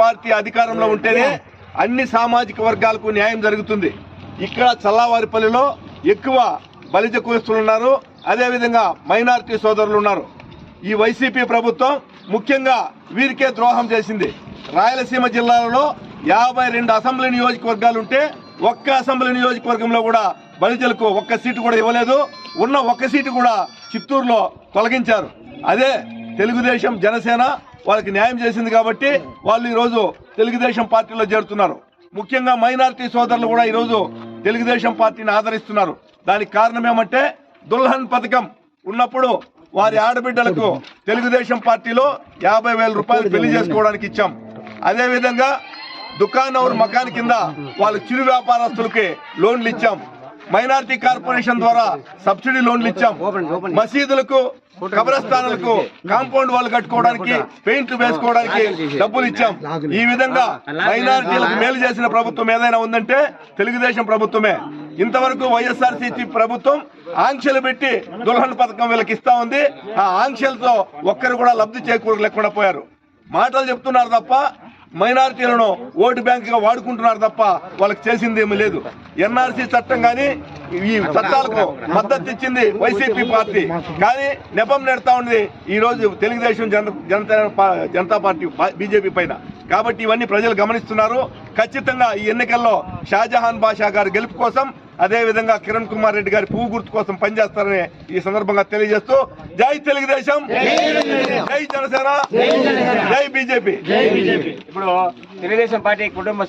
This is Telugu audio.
పార్టీ అధికారంలో ఉంటేనే అన్ని సామాజిక వర్గాలకు న్యాయం జరుగుతుంది. ఇక్కడ చల్లవారిపల్లిలో ఎక్కువ బలిజ కులస్తులు ఉన్నారు. అదేవిధంగా మైనారిటీ సోదరులు ఉన్నారు. ఈ వైసీపీ ప్రభుత్వం ముఖ్యంగా వీరికే ద్రోహం చేసింది. రాయలసీమ జిల్లాలలో యాభై రెండు అసెంబ్లీ నియోజకవర్గాలు ఉంటే ఒక్క అసెంబ్లీ నియోజకవర్గంలో కూడా బలిజలకు ఒక్క సీటు కూడా ఇవ్వలేదు. ఉన్న ఒక్క సీటు కూడా చిత్తూరులో తొలగించారు. అదే తెలుగుదేశం జనసేన వాళ్ళకి న్యాయం చేసింది కాబట్టి వాళ్ళు ఈరోజు తెలుగుదేశం పార్టీలో చేరుతున్నారు. ముఖ్యంగా మైనారిటీ సోదరులు కూడా ఈరోజు తెలుగుదేశం పార్టీని ఆదరిస్తున్నారు. దానికి కారణం ఏమంటే దుల్హన్ పథకం ఉన్నప్పుడు వారి ఆడబిడ్డలకు తెలుగుదేశం పార్టీలో యాభై వేల రూపాయలు పెళ్ళి చేసుకోవడానికి ఇచ్చాం. అదే విధంగా దుకాన్ మకాన్ కింద వాళ్ళ చిరు వ్యాపారస్తులకి లోన్లు ఇచ్చాం. మైనారిటీ కార్పొరేషన్ ద్వారా సబ్సిడీ లోన్లు ఇచ్చాం. మసీదులకు కబ్రస్థానాలకు కాంపౌండ్ వాళ్ళు కట్టుకోవడానికి పెయింట్లు వేసుకోవడానికి డబ్బులు ఇచ్చాం. ఈ విధంగా మైనారిటీలకు మేలు చేసిన ప్రభుత్వం ఏదైనా ఉందంటే తెలుగుదేశం ప్రభుత్వమే. ఇంతవరకు వైఎస్ఆర్సీపీ ప్రభుత్వం ఆంక్షలు పెట్టి దుల్హన్ పథకం వీళ్ళకి ఇస్తా ఉంది. ఆ ఆంక్షలతో ఒక్కరు కూడా లబ్ధి చేకూరలేకుండా పోయారు. మాటలు చెప్తున్నారు తప్ప మైనారిటీలను ఓటు బ్యాంకుగా వాడుకుంటున్నారు తప్ప వాళ్ళకి చేసింది ఏమీ లేదు. ఎన్ఆర్సీ చట్టం కానీ ఈ చట్టాలకు మద్దతు ఇచ్చింది వైసీపీ పార్టీ. కానీ నెపం నెడతా ఉంది ఈ రోజు తెలుగుదేశం జన జనతా జనతా పార్టీ బీజేపీ పైన. కాబట్టి ఇవన్నీ ప్రజలు గమనిస్తున్నారు. ఖచ్చితంగా ఈ ఎన్నికల్లో షాజహాన్ బాషా గారి గెలుపు కోసం అదే విధంగా కిరణ్ కుమార్ రెడ్డి గారి పువ్వు గుర్తు కోసం పనిచేస్తారని ఈ సందర్భంగా తెలియజేస్తూ జై తెలుగుదేశం. జై జనసేన. జై బీజేపీ. ఇప్పుడు తెలుగుదేశం పార్టీ కుటుంబ